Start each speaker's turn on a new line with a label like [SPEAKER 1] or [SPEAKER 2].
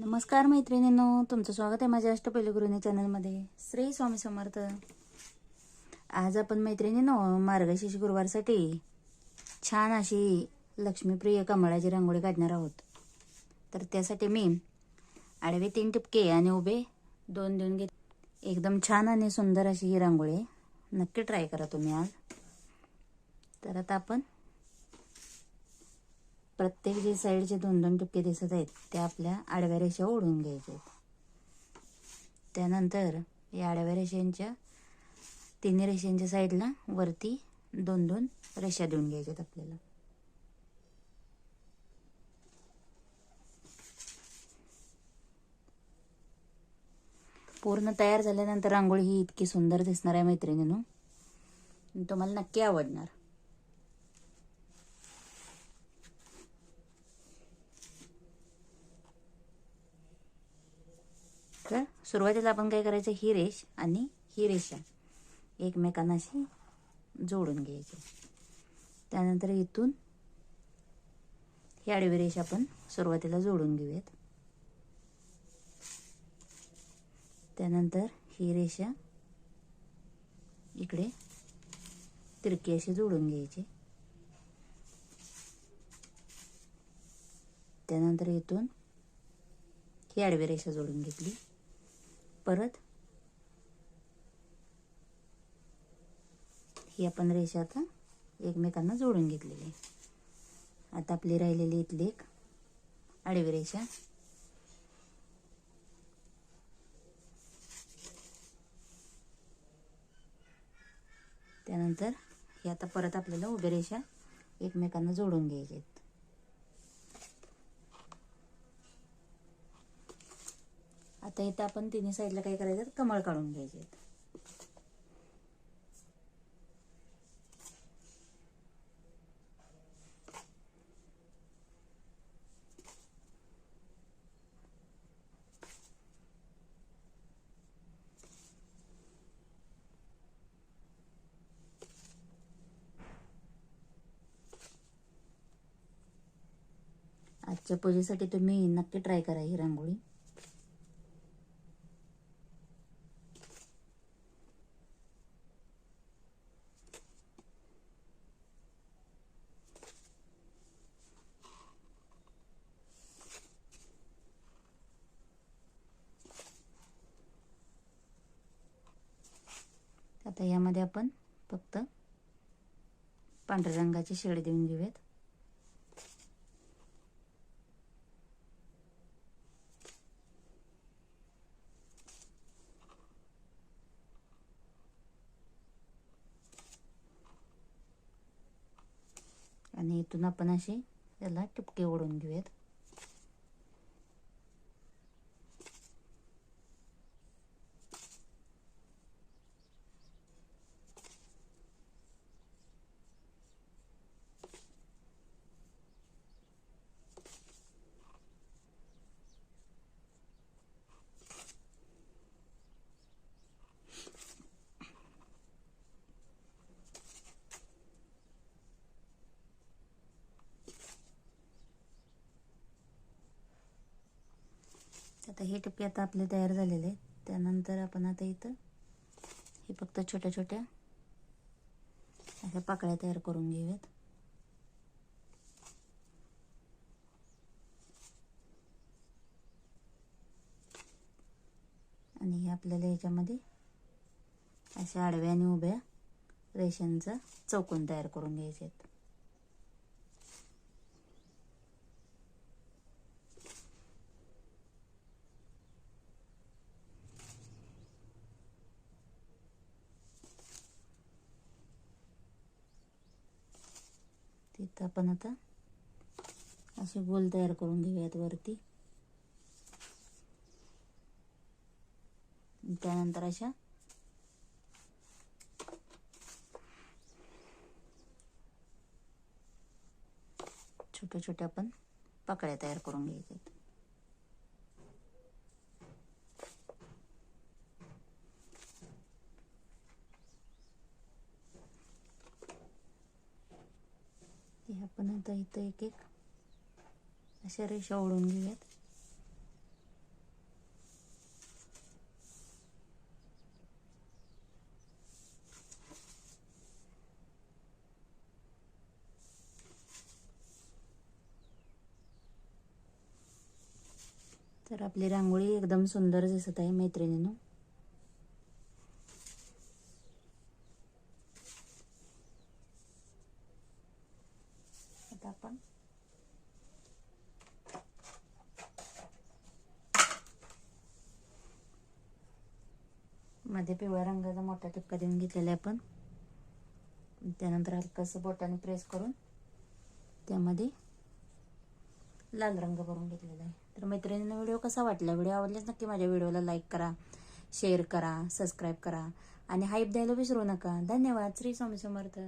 [SPEAKER 1] नमस्कार मैत्रिणींनो तुमचं स्वागत आहे माझ्या अष्टपैलगुरुनी चॅनलमध्ये. श्री स्वामी समर्थ. आज आपण मैत्रिणींनो मार्गशीर्ष गुरुवारसाठी छान अशी लक्ष्मीप्रिय कमळाची रांगोळी काढणार आहोत. तर त्यासाठी मी आडवे तीन टिपके आणि उभे दोन देऊन घेत एकदम छान आणि सुंदर अशी ही रांगोळी नक्की ट्राय करा तुम्ही आज. तर आता आपण प्रत्येक जे साईडचे दोन दोन टप्पे दिसत आहेत त्या आपल्या आडव्या रेषा ओढून घ्यायच्या आहेत. त्यानंतर या आडव्या रेषांच्या तिन्ही रेषांच्या साईडला वरती दोन दोन रेषा देऊन घ्यायच्यात आपल्याला. पूर्ण तयार झाल्यानंतर रांगोळी ही इतकी सुंदर दिसणार आहे मैत्रिणीनं. तुम्हाला नक्की आवडणार तर सुरुवातीला आपण काय करायचं ही रेष आणि ही रेषा एकमेकांना अशी जोडून घ्यायची. त्यानंतर इथून ही आडवी रेषा आपण सुरुवातीला जोडून घेऊयात. त्यानंतर ही रेषा इकडे तिरकी अशी जोडून घ्यायची. त्यानंतर इथून ही आडवी रेषा जोडून घेतली. परत. ही आपण रेषा आता एकमेकांना जोडून घेतलेली आहे. आता आपली राहिलेली इथली एक आडवी रेषा. त्यानंतर ही आता परत आपल्याला उभ्या रेषा एकमेकांना जोडून घ्यायच्या आहेत. आता इथं आपण तिन्ही साईडला काय करायचं? कमळ काढून घ्यायचे. आजच्या पूजेसाठी तुम्ही नक्की ट्राय करा ही रांगोळी. आता यामध्ये आपण फक्त पांढऱ्या रंगाची शेड देऊन घेऊयात. आणि इथून आपण असे याला टिपके ओढून घेऊयात. आता हे टप्पे आता आपले तयार झालेले आहेत. त्यानंतर आपण आता इथं हे फक्त छोट्या छोट्या अशा पाकळ्या तयार करून घेऊयात. आणि हे आपल्याला याच्यामध्ये अशा आडव्या आणि उभ्या रेषांचा चौकोन तयार करून घ्यायचे आहेत. तिथं आपण आता असे गोल तयार करून घेऊयात वरती. त्यानंतर अशा छोट्या छोट्या आपण पाकळ्या तयार करून घ्यायच्या आपण आता इथं एक एक अशा रेषा ओढून घेऊयात. तर आपली रांगोळी एकदम सुंदर दिसत आहे मैत्रिणीनं. आपण मध्ये पिवळ्या रंगाचा मोठा टिपका देऊन घेतलेला आहे आपण त्यानंतर हलकंसं बोटाने प्रेस करून त्यामध्ये लाल रंग भरून घेतलेला आहे. तर मैत्रिणींना व्हिडिओ कसा वाटला? व्हिडिओ आवडल्यास नक्की माझ्या व्हिडिओला लाईक करा शेअर करा सबस्क्राईब करा आणि हाईप द्यायला विसरू नका. धन्यवाद. श्री स्वामी समर्थ.